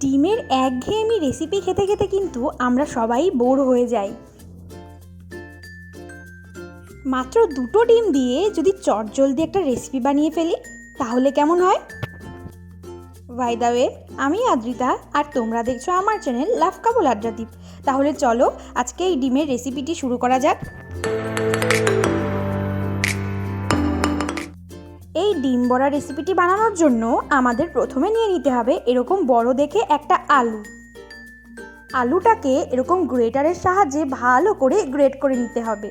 ডিমের একঘেয়েমি রেসিপি খেতে খেতে কিন্তু আমরা সবাই বোর হয়ে যাই। মাত্র দুটো ডিম দিয়ে যদি চটজলদি একটা রেসিপি বানিয়ে ফেলি, তাহলে কেমন হয়? বাই দ্য ওয়ে আমি আদ্রিতা আর তোমরা দেখছ আমার চ্যানেল লাভ কাবুল আড্ডাদ্বীপ তাহলে চলো আজকে এই ডিমের রেসিপিটি শুরু করা যাক। ডিম বড়া রেসিপিটি বানানোর জন্য আমাদের প্রথমে নিয়ে নিতে হবে এরকম বড় দেখে একটা আলু। আলুটাকে এরকম গ্রেটারের সাহায্যে ভালো করে গ্রেট করে নিতে হবে।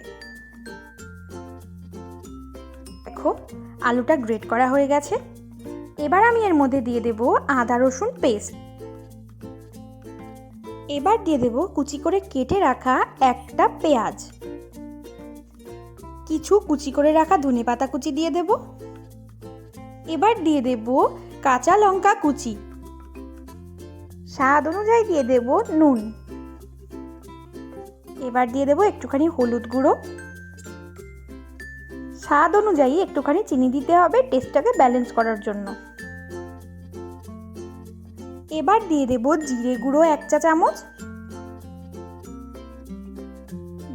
দেখো, আলুটা গ্রেট করা হয়ে গেছে। এবার আমি এর মধ্যে দিয়ে দেব আদা, রসুন পেস্ট এবার দিয়ে দেব কুচি করে কেটে রাখা একটা পেঁয়াজ। কিছু কুচি করে রাখা ধনে পাতা কুচি দিয়ে দেব। এবার দিয়ে দেব কাঁচা লঙ্কা কুচি। স্বাদ অনুযায়ী দিয়ে দেব নুন। এবার দিয়ে দেব একটুখানি হলুদ গুঁড়ো। স্বাদ অনুযায়ী একটুখানি চিনি দিতে হবে টেস্টটাকে ব্যালেন্স করার জন্য। এবার দিয়ে দেব জিরে গুঁড়ো এক চা চামচ।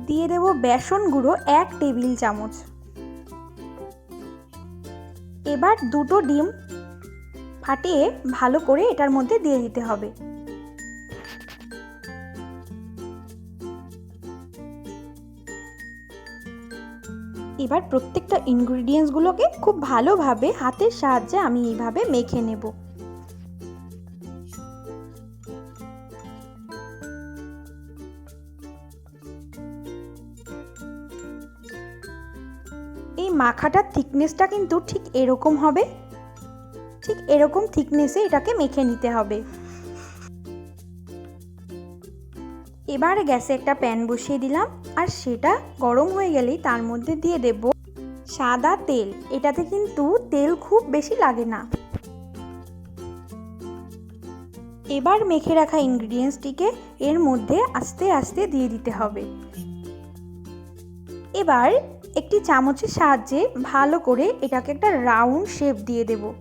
দিয়ে দেব বেসন গুঁড়ো এক টেবিল চামচ। এবার দুটো ডিম ফাটিয়ে ভালো করে এটার মধ্যে দিয়ে দিতে হবে। এবার প্রত্যেকটা ইনগ্রিডিয়েন্টসগুলোকে খুব ভালোভাবে হাতের সাহায্যে আমি এইভাবে মেখে নেব। মাখাটার থিকনেসটা কিন্তু ঠিক এরকম হবে। ঠিক এরকম থিকনেসে এটাকে মেখে নিতে হবে। এবার গ্যাসে একটা প্যান বসিয়ে দিলাম, আর সেটা গরম হয়ে গেলেই তার মধ্যে দিয়ে দেব সাদা তেল। এটাতে কিন্তু তেল খুব বেশি লাগে না। এবার মেখে রাখা ইনগ্রিডিয়েন্টসটিকে এর মধ্যে আস্তে আস্তে দিয়ে দিতে হবে। এবার একটি চামচের সাহায্যে ভালো করে এটাকে একটা রাউন্ড শেপ দিয়ে দেব।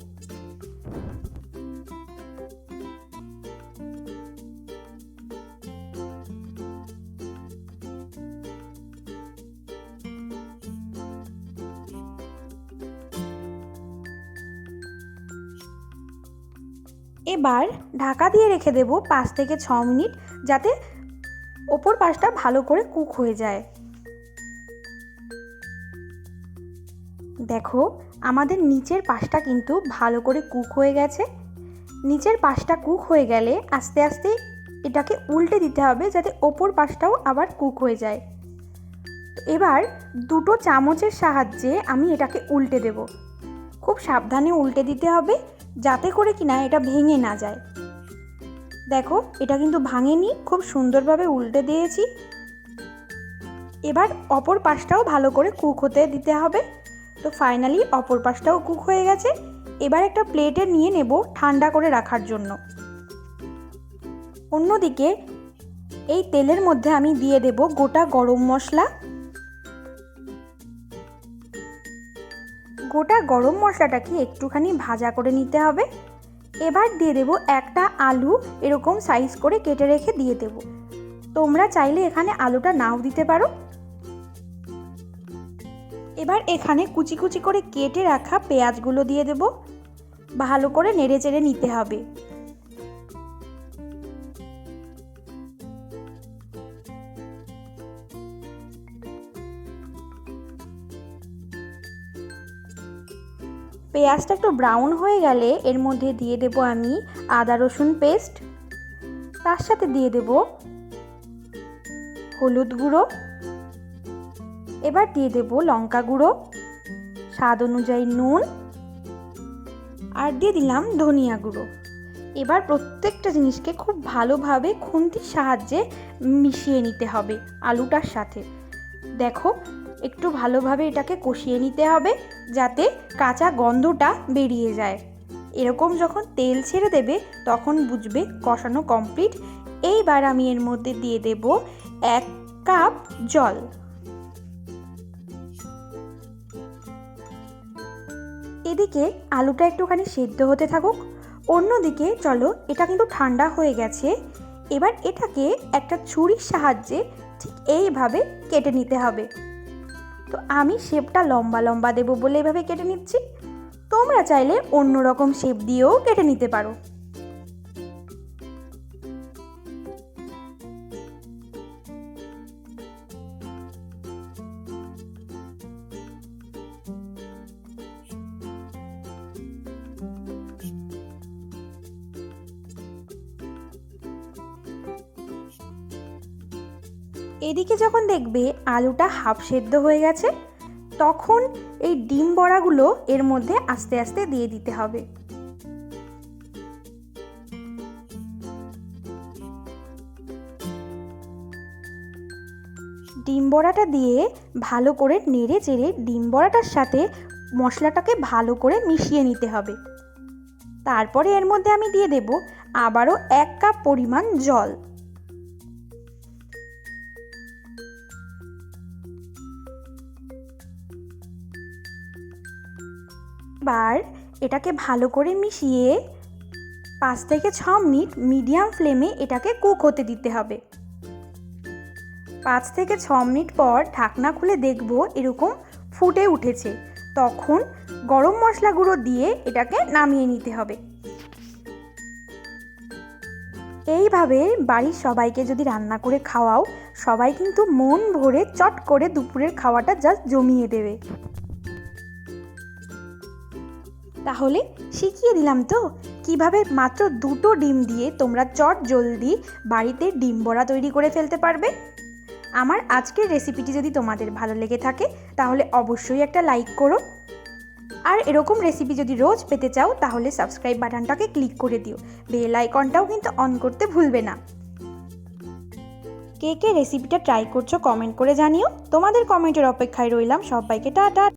এবার ঢাকা দিয়ে রেখে দেব পাঁচ থেকে ছ মিনিট, যাতে ওপর পাশটা ভালো করে কুক হয়ে যায়। দেখো, আমাদের নিচের পাশটা কিন্তু ভালো করে কুক হয়ে গেছে। নিচের পাশটা কুক হয়ে গেলে আস্তে আস্তে এটাকে উল্টে দিতে হবে যাতে ওপর পাশটাও আবার কুক হয়ে যায়। এবার দুটো চামচের সাহায্যে আমি এটাকে উল্টে দেব। খুব সাবধানে উল্টে দিতে হবে যাতে করে কিনা এটা ভেঙে না যায়। দেখো, এটা কিন্তু ভাঙেনি, খুব সুন্দরভাবে উল্টে দিয়েছি। এবার অপর পাশটাও ভালো করে কুক হতে দিতে হবে। তো ফাইনালি অপর পাশটাও কুক হয়ে গেছে। এবার একটা প্লেটে নিয়ে নেব ঠান্ডা করে রাখার জন্য। অন্যদিকে এই তেলের মধ্যে আমি দিয়ে দেব গোটা গরম মশলা। গোটা গরম মশলাটাকে একটুখানি ভাজা করে নিতে হবে। এবার দিয়ে দেব একটা আলু, এরকম সাইজ করে কেটে রেখে দিয়ে দেব। তোমরা চাইলে এখানে আলুটা নাও দিতে পারো। এবার এখানে কুচি কুচি করে কেটে রাখা পেঁয়াজগুলো দিয়ে দেব। ভালো করে নেড়ে চেড়ে নিতে হবে। পেঁয়াজটা একটু ব্রাউন হয়ে গেলে এর মধ্যে দিয়ে দেব আমি আদা রসুন পেস্ট। তার সাথে দিয়ে দেব হলুদ গুঁড়ো। এবার দিয়ে দেব লঙ্কা গুঁড়ো, স্বাদ অনুযায়ী নুন, আর দিয়ে দিলাম ধনিয়া গুঁড়ো। এবার প্রত্যেকটা জিনিসকে খুব ভালোভাবে খুন্তির সাহায্যে মিশিয়ে নিতে হবে আলুটার সাথে। দেখো, একটু ভালোভাবে এটাকে কষিয়ে নিতে হবে যাতে কাঁচা গন্ধটা বেরিয়ে যায়। এরকম যখন তেল ছেড়ে দেবে তখন বুঝবে কষানো কমপ্লিট। এইবার আমি এর মধ্যে দিয়ে দেব এক কাপ জল। এদিকে আলুটা একটুখানি সেদ্ধ হতে থাকুক, অন্যদিকে চলো এটা কিন্তু ঠান্ডা হয়ে গেছে, এবার এটাকে একটা ছুরির সাহায্যে ঠিক এইভাবে কেটে নিতে হবে। তো আমি শেপটা লম্বা লম্বা দেবো বলে এভাবে কেটে নিচ্ছি, তোমরা চাইলে অন্য রকম শেপ দিয়েও কেটে নিতে পারো। এদিকে যখন দেখবে আলুটা হাফ সেদ্ধ হয়ে গেছে, তখন এই ডিম বড়াগুলো এর মধ্যে আস্তে আস্তে দিয়ে দিতে হবে। ডিম বড়াটা দিয়ে ভালো করে নেড়ে চেড়ে ডিম বড়াটার সাথে মশলাটাকে ভালো করে মিশিয়ে নিতে হবে। তারপরে এর মধ্যে আমি দিয়ে দেব আবারও এক কাপ পরিমাণ জল। এবার এটাকে ভালো করে মিশিয়ে পাঁচ থেকে ছ মিনিট মিডিয়াম ফ্লেমে এটাকে কুক হতে দিতে হবে। পাঁচ থেকে ছ মিনিট পর ঢাকনা খুলে দেখব এরকম ফুটে উঠেছে। তখন গরম মশলা গুঁড়ো দিয়ে এটাকে নামিয়ে নিতে হবে। এইভাবে বাড়ির সবাইকে যদি রান্না করে খাওয়াও, সবাই কিন্তু মন ভরে চট করে দুপুরের খাওয়াটা জাস্ট জমিয়ে দেবে। তাহলে? শিখিয়ে দিলাম তো। কীভাবে মাত্র দুটো ডিম দিয়ে তোমরা চট জলদি বাড়িতে ডিম বড়া তৈরি করে ফেলতে পারবে? আমার আজকের রেসিপিটি যদি তোমাদের ভালো লেগে থাকে, তাহলে অবশ্যই একটা লাইক করো। আর এরকম রেসিপি যদি রোজ পেতে চাও, তাহলে সাবস্ক্রাইব বাটনটাকে ক্লিক করে দিও। বেল আইকনটাও কিন্তু অন করতে ভুলবে না। কে কে রেসিপিটা ট্রাই করছ কমেন্ট করে জানিও। তোমাদের কমেন্টের অপেক্ষায় রইলাম। সবাইকে টাটা।